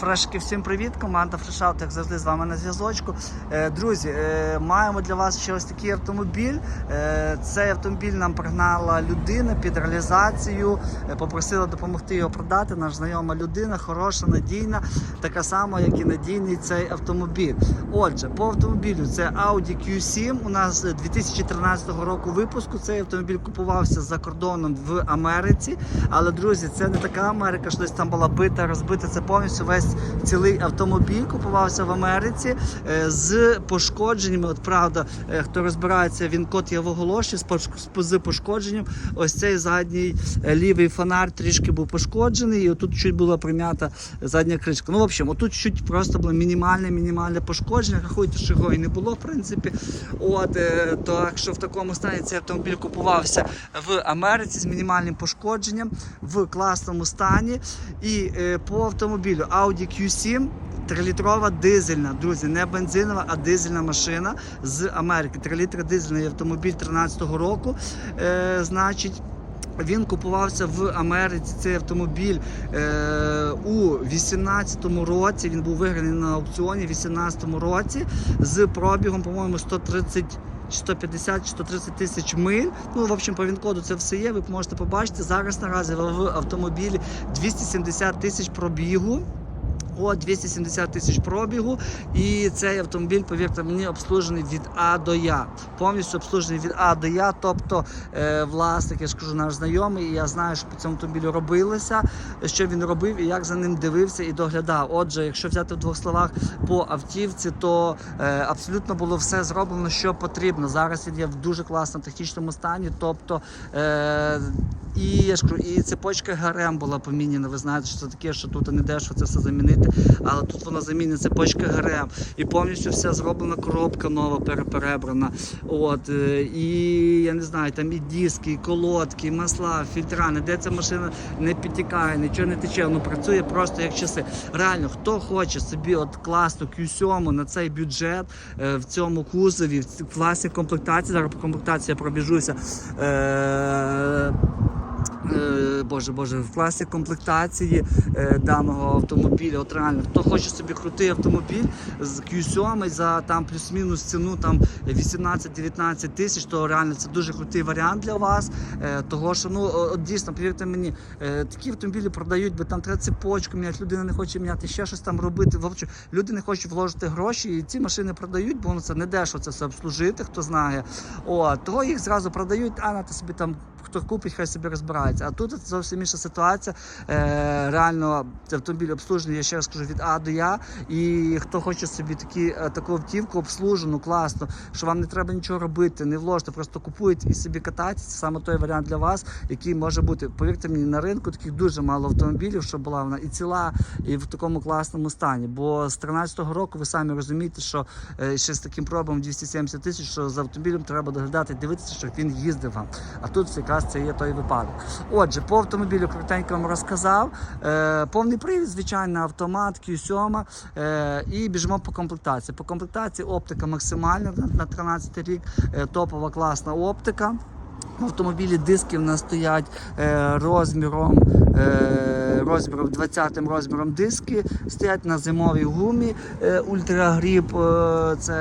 Фрешки, всім привіт! Команда Фрешаут, як завжди, з вами на зв'язочку. Е, Друзі, е, маємо для вас ще ось такий автомобіль. Е, Цей автомобіль нам пригнала людина під реалізацію. Попросила допомогти його продати. Наш знайома людина, хороша, надійна, така сама, як і надійний цей автомобіль. Отже, по автомобілю це Audi Q7. У нас 2013 року випуску. Цей автомобіль купувався за кордоном в Америці. Але друзі, це не така Америка, що десь там була бита, розбита. Це повністю весь цілий автомобіль купувався в Америці е, з пошкодженнями. От правда, е, хто розбирається, він код є в оголоші з пошкодженням. Ось цей задній е, лівий фонар трішки був пошкоджений, і отут чуть була прим'ята задня кришка. Ну, в общем, отут чуть просто було мінімальне, мінімальне пошкодження. Рахуйте, що його і не було, в принципі. От, так що в такому стані цей автомобіль купувався в Америці з мінімальним пошкодженням в класному стані. І по автомобілю Audi Q7 Трилітрова дизельна, друзі, не бензинова, а дизельна машина з Америки. 3 літри дизельний автомобіль 13-го року. Е, значить. Він купувався в Америці цей автомобіль е, у 18-му році. Він був виграний на аукціоні в 18-му році з пробігом, по-моєму, 130 150 130 тисяч миль. Ну, в общем, по він-коду це все є. Ви можете побачити. Зараз наразі в автомобілі 270 тисяч пробігу. О, 270 тисяч пробігу. І цей автомобіль, повірте мені, обслужений від А до Я. Повністю обслужений від А до Я. Тобто е, власник, я ж наш знайомий, і я знаю, що по цьому автомобілю робилося, що він робив і як за ним дивився і доглядав. Отже, якщо взяти в двох словах по автівці, то е, абсолютно було все зроблено, що потрібно. Зараз він є в дуже класному технічному стані. Тобто, е, і я ж кажу, і цепочка ГРМ була поміняна. Ви знаєте, що це таке, що тут не дешево це все замінити. Але тут вона замінена цепочка ГРМ. І повністю вся зроблена коробка нова, пере- перебрана. От, е, і я не знаю, там і диски, і колодки, і масла, фільтра, ніде ця машина не підтікає, нічого не тече, ну працює просто як часи. Реально, хто хоче собі от класну Q7 на цей бюджет е, в цьому кузові, в класній комплектації, зараз по комплектації я пробіжуся. Е, Боже, Боже, в класі комплектації е, даного автомобіля. От реально, хто хоче собі крутий автомобіль з Q7 за там плюс-мінус ціну там 18-19 тисяч, то реально це дуже крутий варіант для вас. Е, того що ну от дійсно, повірте мені, такі автомобілі продають, бо там треба цепочку міняти, людина не хоче міняти, ще щось там робити. В люди не хочуть вложити гроші, і ці машини продають, бо ну, це не дешево це все обслужити, хто знає. О, того їх зразу продають, а на ти собі там хто купить, хай собі розбирається. А тут зовсім інша ситуація. Е, реально, автомобіль обслужений, я ще раз кажу, від А до Я. І хто хоче собі такі, е, таку автівку обслужену, класно, що вам не треба нічого робити, не вложити, просто купуєте і собі катаєтесь. Це саме той варіант для вас, який може бути. Повірте мені, на ринку таких дуже мало автомобілів, щоб була вона і ціла, і в такому класному стані. Бо з 13-го року ви самі розумієте, що е, ще з таким пробом 270 тисяч, що за автомобілем треба доглядати, дивитися, щоб він їздив вам. А тут якраз це є той випадок. Отже, по автомобілю коротенько вам розказав. Е, повний привід, звичайно, автомат, Q7. Е, і біжимо по комплектації. По комплектації оптика максимальна на, на 13 рік, е, топова класна оптика. Автомобілі диски в нас стоять е, розміром, е, розміром 20 розміром диски, стоять на зимовій гумі е, Ultra е, це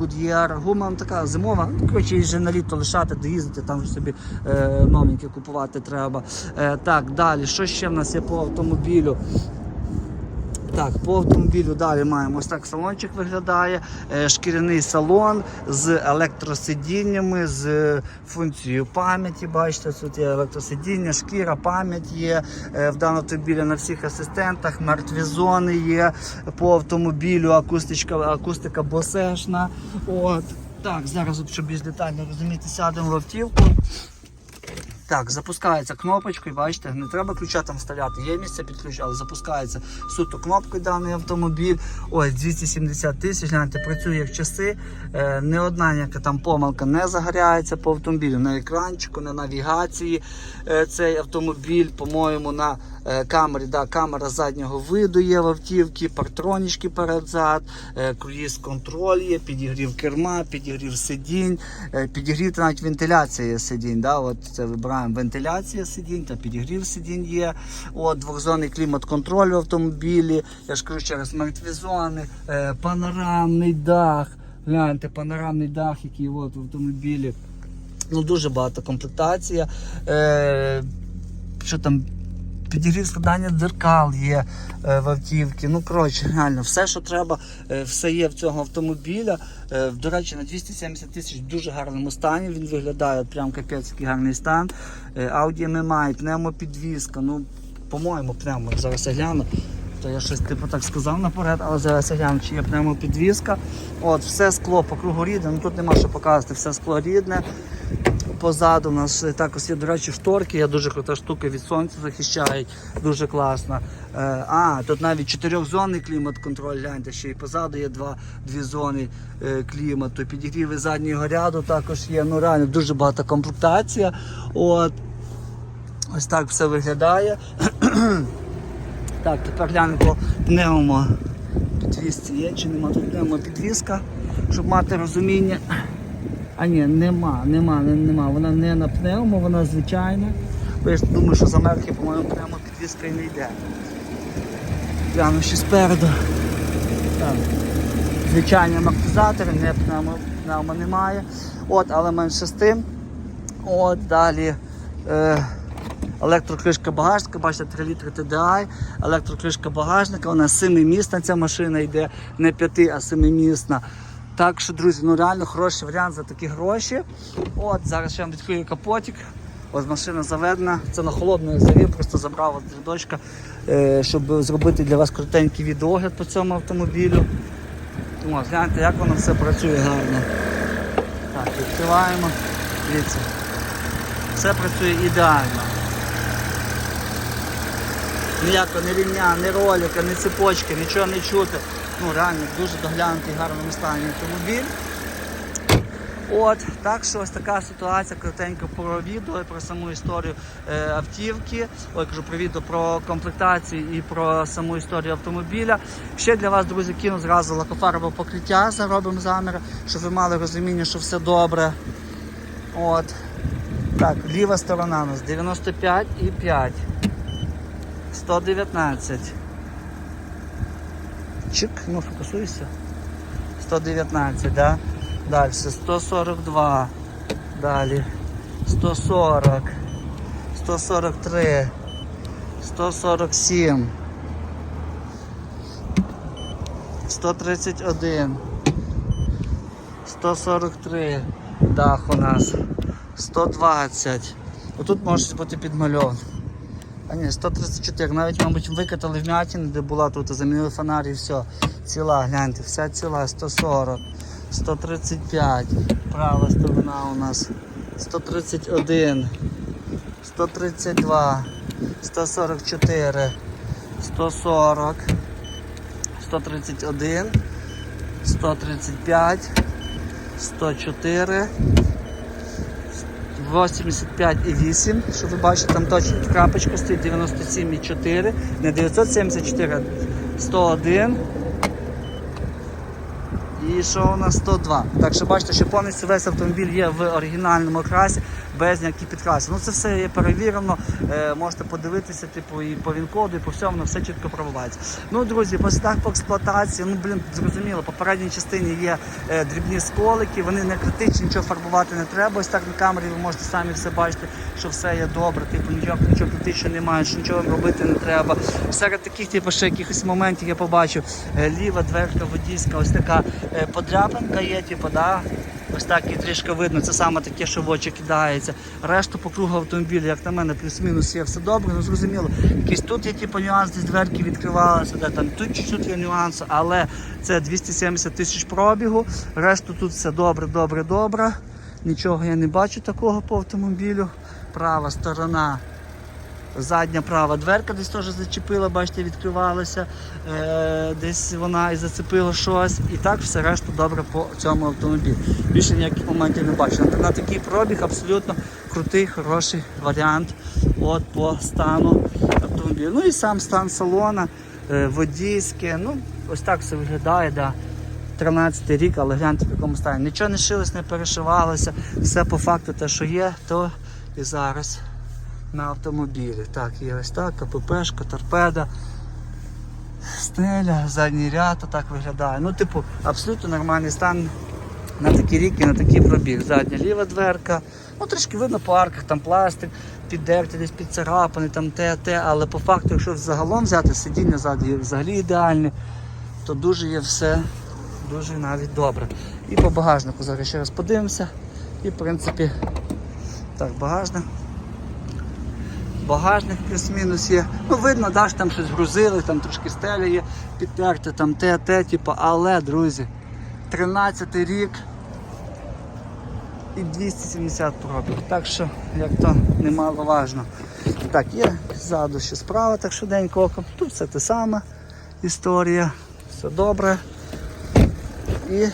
Goodyear, гума така зимова. Ну, Коротше, вже на літо лишати, доїздити, там вже собі е, новеньке купувати треба. Е, так, далі, що ще в нас є по автомобілю? Так, по автомобілю далі маємо ось так салончик виглядає. Е, Шкіряний салон з електросидіннями, з функцією пам'яті. Бачите, тут є електросидіння, шкіра, пам'ять є е, в даному автомобілі на всіх асистентах, мертві зони є по автомобілю, акустичка, акустика босешна. От. Так, зараз, щоб більш детально розуміти, сядемо в автівку. Так, запускається кнопочкою, бачите, не треба ключа там вставляти, є місце під ключ, але запускається суто кнопкою даний автомобіль. Ось 270 тисяч, гляньте, працює як часи. Е, не одна ніяка там помилка не загоряється по автомобілю. На екранчику, на навігації е, цей автомобіль, по-моєму, на е, камері, да, камера заднього виду є в автівці, партронічки перед-зад, е, круїз контроль є, підігрів керма, підігрів сидінь, е, підігрів навіть вентиляція сидінь. Да? От це вибираємо вентиляція сидінь та підігрів сидінь є. От двохзонний клімат-контроль в автомобілі. Я ж кажу ще раз, мертві е, панорамний дах. Гляньте, панорамний дах, який от в автомобілі. Ну, дуже багато комплектація. Е, що там, підігрів складання дзеркал є е, в автівці. Ну, коротше, реально, все, що треба, е, все є в цього автомобіля. Е, до речі, на 270 тисяч в дуже гарному стані. Він виглядає прям капець, гарний стан. Е, Audi MMI, пневмопідвізка. Ну, по-моєму, пневмо. Зараз я гляну. То я щось типу так сказав наперед, але зараз я гляну, чи є пневмопідвізка. От, все скло по кругу рідне, ну тут нема що показати, все скло рідне. Позаду у нас е, також є, до речі, шторки, є дуже крута штука від сонця захищають, дуже класна. Е, а, тут навіть чотирьохзонний клімат-контроль, гляньте, ще і позаду є два, дві зони е, клімату. Підігріви заднього ряду також є. Ну реально дуже багата комплектація. От. Ось так все виглядає. так, тепер глянемо пневмо підвісці є, чи нема тут пневмо підвіска, щоб мати розуміння. А ні, нема, нема, нема. Вона не на пневмо, вона звичайна. Бо я ж думаю, що з Америки, по-моєму, пневмо підвіска і не йде. Гляну ще спереду. Так. Звичайні амортизатори, не пневмо, пневмо немає. От, але менше з тим. От, далі. Е, Електрокришка багажника, бачите, 3 літри TDI, електрокришка багажника, вона 7-місна ця машина йде, не 5, а 7-місна. Так що, друзі, ну реально хороший варіант за такі гроші. От, зараз я вам відкрию капотик. Ось машина заведена. Це на холодну я завів, просто забрав от дочка, е, щоб зробити для вас коротенький відеогляд по цьому автомобілю. Ось, гляньте, як воно все працює гарно. Так, відкриваємо. Дивіться. Все працює ідеально. Ніякого ні рівня, ні ролика, ні цепочки, нічого не чути. Ну реально дуже доглянутий в гарному стані автомобіль. От, так що ось така ситуація коротенько про відео і про саму історію е, автівки. Ой, кажу про відео про комплектацію і про саму історію автомобіля. Ще для вас, друзі, кину зразу лакофарове покриття, заробимо заміри, щоб ви мали розуміння, що все добре. От. Так, ліва сторона у нас 95 і 5. 119. Чик, ну фокусуйся. 119, да? Далі 142. Далі 140. 143. 147. 131. 143. Дах у нас. 120. Отут може бути підмальовано. А ні, 134. Навіть, мабуть, викатали вмятину, де була тут, замінили фонарі і все. Ціла, гляньте, вся ціла, 140, 135. Права сторона у нас 131, 132, 144, 140, 131, 135, 104. 85,8, що ви бачите, там точно крапочка стоїть 97,4, не 974, а 101. І що у нас 102. Так що бачите, що повністю весь автомобіль є в оригінальному красі, без ніяких підкрасів. Ну це все є перевірено. Е, можете подивитися, типу, і по він-коду, і по всьому, все чітко пробувається. Ну, друзі, ось так по експлуатації. Ну, блін, зрозуміло, по передній частині є е, дрібні сколики, вони не критичні, нічого фарбувати не треба. Ось так на камері ви можете самі все бачити, що все є добре, типу нічого, нічого критичного немає, що нічого робити не треба. Серед таких, типу, ще якихось моментів я побачив, е, ліва дверка водійська, ось така е, подряпинка є, типу, да. Ось так і трішки видно, це саме таке, що в очі кидається. Решту по кругу автомобіля, як на мене, плюс-мінус є все добре, ну зрозуміло. Якийсь тут є типу, нюанс, десь дверки відкривалися, де там тут чуть-чуть є нюанси, але це 270 тисяч пробігу. Решту тут все добре, добре, добре. Нічого я не бачу такого по автомобілю. Права сторона. Задня права дверка десь теж зачепила, бачите, відкривалася, е, десь вона і зацепила щось. І так все решту добре по цьому автомобілю. Більше ніяких моментів не бачу. На, такий пробіг абсолютно крутий, хороший варіант от по стану автомобіля. Ну і сам стан салона, е, водійське. Ну, ось так все виглядає. Да. 13 рік, але гляньте в якому стані. Нічого не шилось, не перешивалося. Все по факту те, що є, то і зараз на автомобілі. Так, є ось так, КППшка, торпеда, стеля, задній ряд, так виглядає. Ну, типу, абсолютно нормальний стан на такі ріки, на такий пробіг. Задня ліва дверка. Ну, трішки видно по арках, там пластик, піддерти, десь підцарапаний, там те, те, але по факту, якщо загалом взяти сидіння ззаду взагалі ідеальне, то дуже є все, дуже навіть добре. І по багажнику зараз ще раз подивимося. І в принципі, так, багажник. Багажник плюс-мінус є. Ну, видно, да, що там щось грузили, там трошки стеля є, підтерти, там те, те, типу, але, друзі, 13 рік і 270 пробіг. Так що, як то немало важно. Так, є ззаду ще справа, так швиденько оком. Тут все те саме історія, все добре. І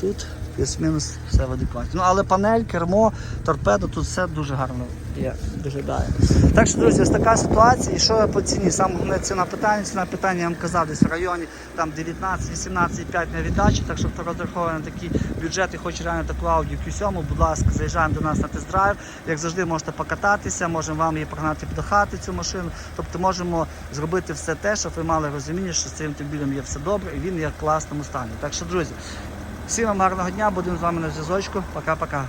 тут плюс-мінус все в адекваті. Ну, але панель, кермо, торпедо, тут все дуже гарно є, виглядає. Так що, друзі, ось така ситуація. І що по ціні? Саме головне ціна питання. Ціна питання я вам казав десь в районі там 19-18,5 на віддачі. Так що хто розраховує на такі бюджети, хоче реально таку Audi Q7, будь ласка, заїжджаємо до нас на тест-драйв. Як завжди, можете покататися, можемо вам її прогнати до хати цю машину. Тобто можемо зробити все те, щоб ви мали розуміння, що з цим автомобілем є все добре і він є в класному стані. Так що, друзі, всім вам гарного дня, будемо з вами на зв'язочку. Пока-пока.